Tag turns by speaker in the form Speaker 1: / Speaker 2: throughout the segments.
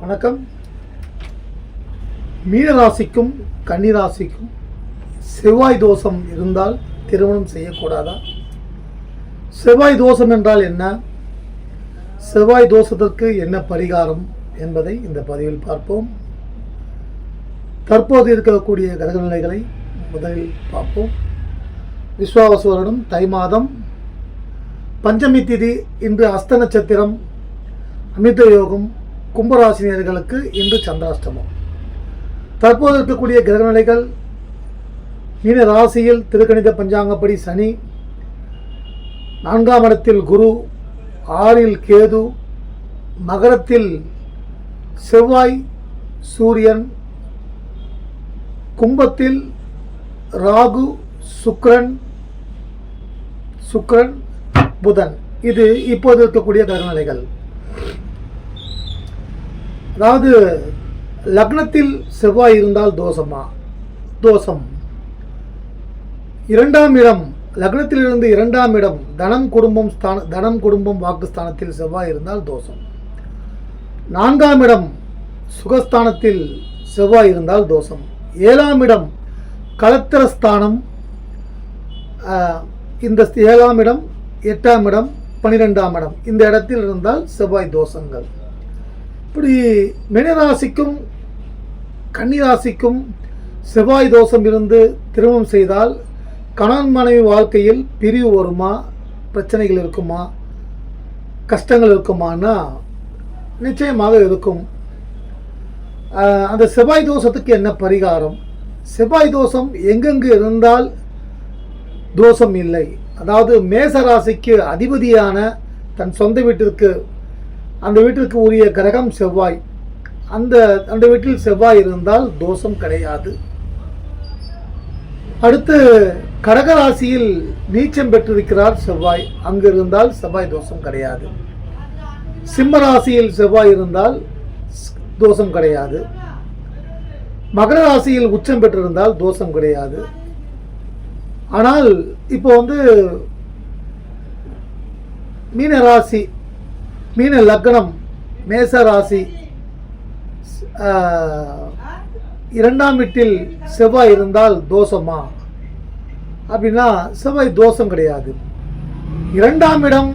Speaker 1: வணக்கம். மீனராசிக்கும் கன்னிராசிக்கும் செவ்வாய் தோஷம் இருந்தால் திருமணம் செய்யக்கூடாதா? செவ்வாய் தோஷம் என்றால் என்ன? செவ்வாய் தோஷத்திற்கு என்ன பரிகாரம் என்பதை இந்த பதிவில் பார்ப்போம். தற்போது இருக்கக்கூடிய கிரகநிலைகளை முதலில் பார்ப்போம். விஸ்வாவசு வருடம் தை மாதம். பஞ்சமி திதி இன்று அஸ்த நட்சத்திரம் அமிர்த யோகம் கும்பராசினியர்களுக்கு இன்று சந்திராஷ்டமம். தற்போது இருக்கக்கூடிய கிரகநிலைகள் மீன ராசியில் திருக்கணித பஞ்சாங்கப்படி சனி நான்காம் இடத்தில் குரு ஆறில் கேது மகரத்தில் செவ்வாய் சூரியன் கும்பத்தில் ராகு சுக்ரன் சுக்ரன் புதன். இது இப்போது இருக்கக்கூடிய கிரகநிலைகள். அதாவது லக்னத்தில் செவ்வாய் இருந்தால் தோஷமா? தோஷம். இரண்டாம் இடம் லக்னத்திலிருந்து இரண்டாம் இடம் தனம் குடும்பம் ஸ்தான தனம் குடும்பம் வாக்குஸ்தானத்தில் செவ்வாய் இருந்தால் தோஷம். நான்காம் இடம் சுகஸ்தானத்தில் செவ்வாய் இருந்தால் தோஷம். ஏழாம் இடம் கலத்திரஸ்தானம். இந்த ஏழாம் இடம் எட்டாம் இடம் பன்னிரெண்டாம் இடம். இந்த இடத்தில் இருந்தால் செவ்வாய் தோஷங்கள். இப்படி மினராசிக்கும் கன்னிராசிக்கும் செவ்வாய் தோஷம் இருந்து திருமணம் செய்தால் கணவன் மனைவி வாழ்க்கையில் பிரிவு வருமா? பிரச்சனைகள் இருக்குமா? கஷ்டங்கள் இருக்குமானா? நிச்சயமாக இருக்கும். அந்த செவ்வாய் தோஷத்துக்கு என்ன பரிகாரம்? செவ்வாய் தோஷம் எங்கெங்கு இருந்தால் தோஷம் இல்லை. அதாவது மேச ராசிக்கு அதிபதியான தன் சொந்த வீட்டிற்கு அந்த வீட்டிற்கு உரிய கிரகம் செவ்வாய். அந்த அந்த வீட்டில் செவ்வாய் இருந்தால் தோஷம் கிடையாது. அடுத்து கடகராசியில் நீச்சம் பெற்றிருக்கிறார் செவ்வாய். அங்கு இருந்தால் செவ்வாய் தோஷம் கிடையாது. சிம்ம ராசியில் செவ்வாய் இருந்தால் ஸ்- தோஷம் கிடையாது. மகர ராசியில் உச்சம் பெற்றிருந்தால் தோஷம் கிடையாது. ஆனால் இப்போ வந்து மீன ராசி மீன லக்னம் மேச ராசி இரண்டாம் வீட்டில் செவ்வாய் இருந்தால் தோஷமா? அப்படின்னா செவ்வாய் தோஷம் கிடையாது. இரண்டாம் இடம்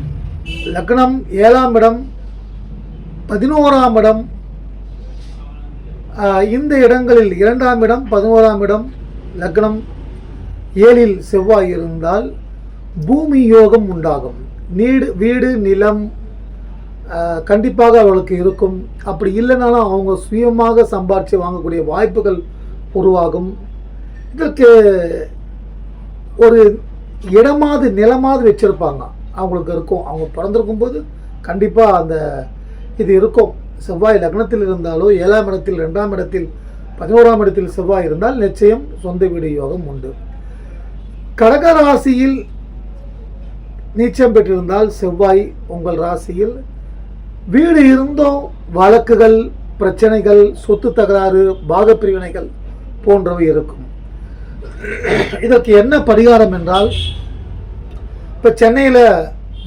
Speaker 1: லக்னம் ஏழாம் இடம் பதினோராம் இடம். இந்த இடங்களில் இரண்டாம் இடம் பதினோராம் இடம் லக்னம். ஏழில் செவ்வாய் இருந்தால் பூமி யோகம் உண்டாகும். நீடு வீடு நிலம் கண்டிப்பாக அவளுக்கு இருக்கும். அப்படி இல்லைனாலும் அவங்க சுயமாக சம்பாரித்து வாங்கக்கூடிய வாய்ப்புகள் உருவாகும். இதற்கு ஒரு இடமாவது நிலமாவது வச்சுருப்பாங்க. அவங்களுக்கு இருக்கும். அவங்க பிறந்திருக்கும் போது கண்டிப்பாக அந்த இது இருக்கும். செவ்வாய் லக்னத்தில் இருந்தாலோ ஏழாம் இடத்தில் ரெண்டாம் இடத்தில் பதினோராம் இடத்தில் செவ்வாய் இருந்தால் நிச்சயம் சொந்த வீடு யோகம் உண்டு. கடக ராசியில் நீச்சம் பெற்றிருந்தால் செவ்வாய் உங்கள் ராசியில் வீடு இருந்தும் வழக்குகள் பிரச்சனைகள் சொத்து தகராறு பாகப்பிரிவினைகள் போன்றவை இருக்கும். இதற்கு என்ன பரிகாரம் என்றால் இப்போ சென்னையில்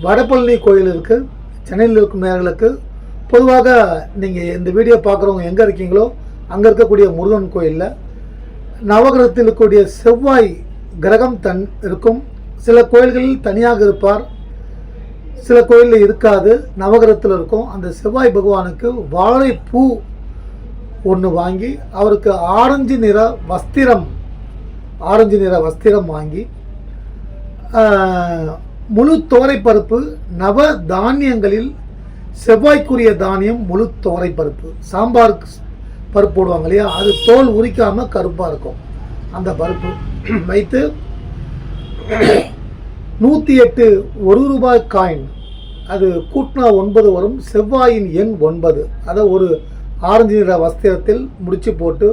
Speaker 1: வடபழனி கோயில் இருக்குது சென்னையில் இருக்கும் நேர்களுக்கு பொதுவாக நீங்கள் இந்த வீடியோ பார்க்குறவங்க எங்கே இருக்கீங்களோ அங்கே இருக்கக்கூடிய முருகன் கோயிலில் நவகிரகத்தில் இருக்கக்கூடிய செவ்வாய் கிரகம் தன் இருக்கும். சில கோயில்களில் தனியாக இருப்பார். சில கோயிலில் இருக்காது. நவகிரகத்தில் இருக்கும். அந்த செவ்வாய் பகவானுக்கு வாழைப்பூ ஒன்று வாங்கி அவருக்கு ஆரஞ்சு நிற வஸ்திரம் ஆரஞ்சு நிற வஸ்திரம் வாங்கி முழு பருப்பு நவ தானியங்களில் செவ்வாய்க்குரிய தானியம் முழு பருப்பு சாம்பார் பருப்பு போடுவாங்க இல்லையா? அது தோல் உரிக்காமல் கருப்பாக இருக்கும். அந்த பருப்பு வைத்து நூற்றி எட்டு ஒரு ரூபாய் காயின் அது கூட்டினா ஒன்பது வரும் செவ்வாயின் எண் ஒன்பது. அதை ஒரு ஆரஞ்சு நிற வஸ்திரத்தில் முடிச்சு போட்டு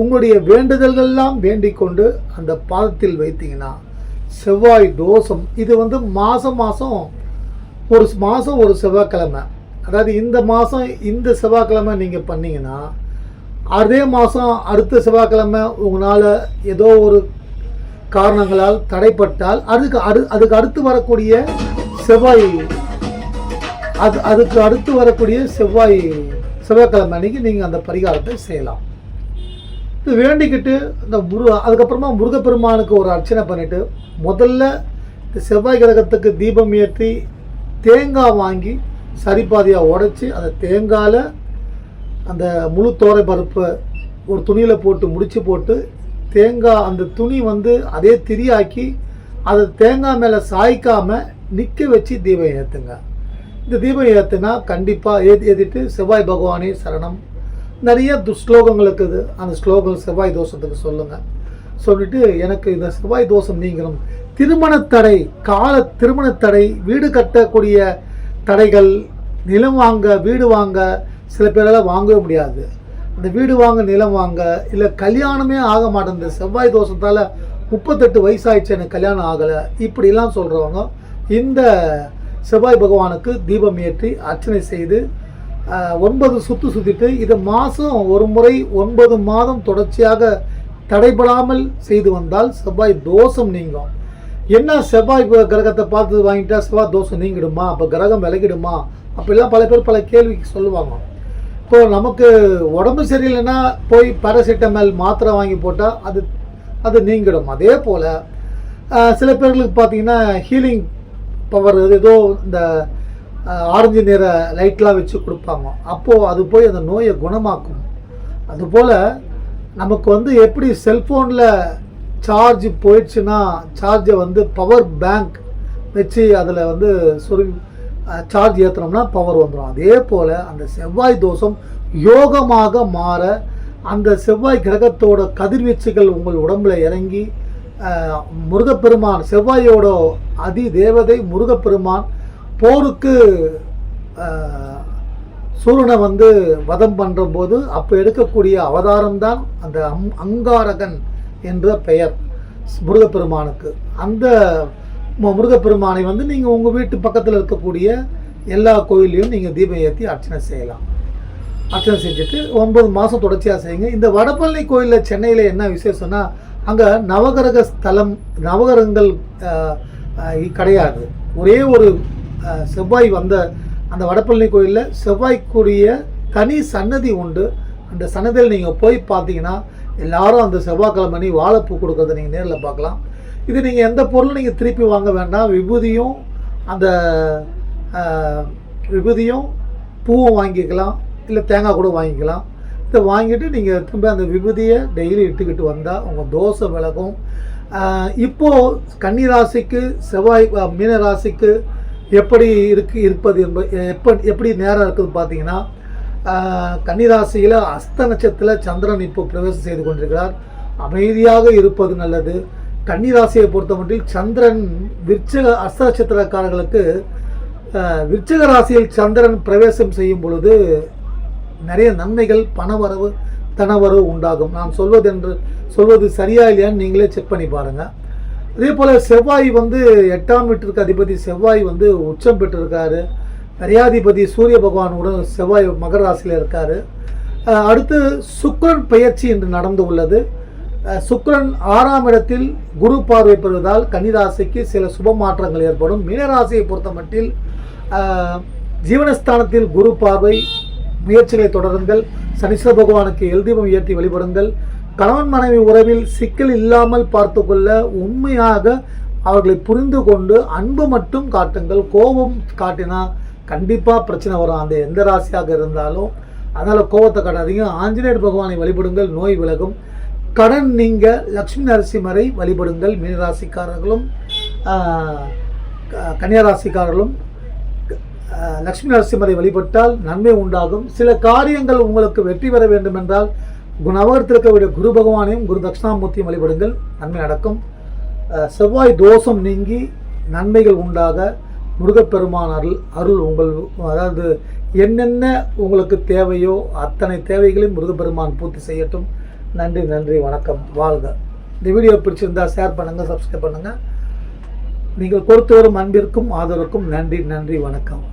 Speaker 1: உங்களுடைய வேண்டுதல்கள்லாம் வேண்டிக் கொண்டு அந்த பாதத்தில் வைத்தீங்கன்னா செவ்வாய் தோஷம். இது வந்து மாதம் மாதம் ஒரு மாதம் ஒரு செவ்வாய்க்கிழமை. அதாவது இந்த மாதம் இந்த செவ்வாய்க்கிழமை நீங்கள் பண்ணிங்கன்னா அதே மாதம் அடுத்த செவ்வாய்க்கிழமை உங்களால் ஏதோ ஒரு காரணங்களால் தடைப்பட்டால் அதுக்கு அடு அதுக்கு அடுத்து வரக்கூடிய செவ்வாய் அது அதுக்கு அடுத்து வரக்கூடிய செவ்வாய் செவ்வாய்க்கிழமை அன்னைக்கு நீங்கள் அந்த பரிகாரத்தை செய்யலாம். இது வேண்டிக்கிட்டு இந்த முரு அதுக்கப்புறமா முருகப்பெருமானுக்கு ஒரு அர்ச்சனை பண்ணிவிட்டு முதல்ல இந்த செவ்வாய் கிரகத்துக்கு தீபம் ஏற்றி தேங்காய் வாங்கி சரிபாதியாக உடச்சி அந்த தேங்காயில் அந்த முழு தோரை பருப்பை ஒரு துணியில் போட்டு முடித்து போட்டு தேங்காய் அந்த துணி வந்து அதே திரியாக்கி அதை தேங்காய் மேலே சாய்க்காமல் நிற்க வச்சு தீபம் ஏற்றுங்க இந்த தீபம் ஏற்றுனா கண்டிப்பாக ஏற்றி ஏற்றிட்டு செவ்வாய் பகவானே சரணம். நிறைய து ஸ்லோகங்கள் இருக்குது. அந்த ஸ்லோகம் செவ்வாய் தோஷத்துக்கு சொல்லுங்கள் சொல்லிட்டு எனக்கு இந்த செவ்வாய் தோஷம் நீங்களும் திருமணத்தடை கால திருமணத்தடை வீடு கட்டக்கூடிய தடைகள் நிலம் வாங்க வீடு வாங்க சில பேரால் வாங்கவே முடியாது. அந்த வீடு வாங்க நிலம் வாங்க இல்லை கல்யாணமே ஆக மாட்டேங்குது. செவ்வாய் தோஷத்தால் முப்பத்தெட்டு வயசாயிடுச்சு எனக்கு கல்யாணம் ஆகலை. இப்படிலாம் சொல்கிறவங்க இந்த செவ்வாய் பகவானுக்கு தீபம் ஏற்றி அர்ச்சனை செய்து ஒன்பது சுற்று சுற்றிட்டு இது மாதம் ஒரு முறை ஒன்பது மாதம் தொடர்ச்சியாக தடைபடாமல் செய்து வந்தால் செவ்வாய் தோஷம் நீங்கும். என்ன செவ்வாய் கிரகத்தை பார்த்து வாங்கிட்டா செவ்வாய் தோஷம் நீங்கிடுமா? அப்போ கிரகம் விலகிடுமா? அப்படிலாம் பல பேர் பல கேள்விக்கு சொல்லுவாங்க. இப்போ நமக்கு உடம்பு சரியில்லைன்னா போய் பேராசிட்டமால் மாத்திரை வாங்கி போட்டால் அது அது நீங்கிடும். அதே போல் சில பேர்களுக்கு பார்த்தீங்கன்னா ஹீலிங் பவர் ஏதோ இந்த ஆரஞ்சு நிற லைட்லாம் வச்சு கொடுப்பாங்க. அப்போது அது போய் அந்த நோயை குணமாக்கும். அதுபோல் நமக்கு வந்து எப்படி செல்ஃபோனில் சார்ஜ் போயிடுச்சுன்னா சார்ஜை வந்து பவர் பேங்க் வச்சு அதில் வந்து சொருவி சார்ஜ் ஏற்றுனோம்னா பவர் வந்துடும் அதே போல் அந்த செவ்வாய் தோஷம் யோகமாக மாற அந்த செவ்வாய் கிரகத்தோட கதிர்வீச்சுகள் உங்கள் உடம்புல இறங்கி முருகப்பெருமான் செவ்வாயோட அதி தேவதை முருகப்பெருமான் போருக்கு சூரனை வந்து வதம் பண்ணுற போது அப்போ எடுக்கக்கூடிய அவதாரம் தான் அந்த அம் அங்காரகன் என்ற பெயர் முருகப்பெருமானுக்கு. அந்த முருகப்பெருமானை வந்து நீங்கள் உங்கள் வீட்டு பக்கத்தில் இருக்கக்கூடிய எல்லா கோயிலையும் நீங்கள் தீபம் ஏற்றி அர்ச்சனை செய்யலாம். அர்ச்சனை செஞ்சுட்டு ஒன்பது மாதம் தொடர்ச்சியாக செய்யுங்க. இந்த வடபழனி கோயிலில் சென்னையில் என்ன விசேஷம்னா அங்கே நவகிரக ஸ்தலம் நவகிரகங்கள் கிடையாது. ஒரே ஒரு செவ்வாய் வந்த அந்த வடபழனி கோயிலில் செவ்வாய்க்குரிய தனி சன்னதி உண்டு. அந்த சன்னதியில் நீங்கள் போய் பார்த்தீங்கன்னா எல்லாரும் அந்த செவ்வாய்க்கிழமை வாழைப்பூ கொடுக்குறத நீங்கள் நேரில் பார்க்கலாம். இது நீங்கள் எந்த பொருளும் நீங்கள் திருப்பி வாங்க வேண்டாம். விபூதியும் அந்த விபூதியும் பூவும் வாங்கிக்கலாம். இல்லை தேங்காய் கூட வாங்கிக்கலாம். இதை வாங்கிட்டு நீங்கள் திரும்ப அந்த விபூதியை டெய்லி இட்டுக்கிட்டு வந்தால் உங்கள் தோசை விளக்கும் இப்போது கன்னி ராசிக்கு செவ்வாய் மீன ராசிக்கு எப்படி இருக்கு இருப்பது என்ப எப்போ எப்படி நேரம் இருக்குது பார்த்தீங்கன்னா கன்னி ராசியில் அஸ்த நட்சத்திரத்தில் சந்திரன் இப்போ பிரவேசம் செய்து கொண்டிருக்கிறார். அமைதியாக இருப்பது நல்லது. கன்னிராசியை பொறுத்தமட்டில் சந்திரன் விற்சக அஸ்த விற்சக ராசியில் சந்திரன் பிரவேசம் செய்யும் பொழுது நிறைய நன்மைகள் பணவரவு தனவரவு உண்டாகும். நான் சொல்வது என்று சொல்வது சரியா இல்லையான்னு நீங்களே செக் பண்ணி பாருங்கள் அதே போல் செவ்வாய் வந்து எட்டாம் வீட்டிற்கு அதிபதி செவ்வாய் வந்து உச்சம் பெற்றிருக்காரு. நிறையாதிபதி சூரிய பகவானுடன் செவ்வாய் மகர ராசியில் இருக்கார். அடுத்து சுக்கரன் பயிற்சி என்று நடந்து உள்ளது. சுக்ரன் ஆறாம் இடத்தில் குரு பார்வை பெறுவதால் கன்னிராசிக்கு சில சுப மாற்றங்கள் ஏற்படும். மீனராசியை பொறுத்தமட்டில் ஜீவனஸ்தானத்தில் குரு பார்வை முயற்சிகளை தொடருங்கள். சனீஸ்வர பகவானுக்கு எல்தீபம் இயற்றி வழிபடுங்கள். கணவன் மனைவி உறவில் சிக்கல் இல்லாமல் பார்த்து கொள்ள உண்மையாக அவர்களை புரிந்து கொண்டு அன்பு மட்டும் காட்டுங்கள். கோபம் காட்டினா கண்டிப்பாக பிரச்சனை வரும். அந்த எந்த ராசியாக இருந்தாலும் அதனால் கோபத்தை காட்டாதீங்க. ஆஞ்சநேயர் பகவானை வழிபடுங்கள். நோய் விலகும். கடன் நீங்க லக்ஷ்மி நரசிம்மரை வழிபடுங்கள். மீனராசிக்காரர்களும் கன்னியராசிக்காரர்களும் க- லக்ஷ்மி நரசிம்மரை வழிபட்டால் நன்மை உண்டாகும். சில காரியங்கள் உங்களுக்கு வெற்றி பெற வேண்டும் என்றால் கு- இருக்கக்கூடிய குரு பகவானையும் குரு தட்சிணாமூர்த்தியும் வழிபடுங்கள். நன்மை நடக்கும். செவ்வாய் தோஷம் நீங்கி நன்மைகள் உண்டாக முருகப்பெருமான் அருள் அருள் உங்கள் அதாவது என்னென்ன உங்களுக்கு தேவையோ அத்தனை தேவைகளையும் முருகப்பெருமான் பூர்த்தி செய்யட்டும். நன்றி நன்றி வணக்கம் வாழ்க. இந்த வீடியோ பிடிச்சிருந்தா ஷேர் பண்ணுங்கள் சப்ஸ்கிரைப் பண்ணுங்கள் நீங்கள் கொடுத்து வரும் அன்பிற்கும் ஆதரவுக்கும் நன்றி நன்றி வணக்கம்.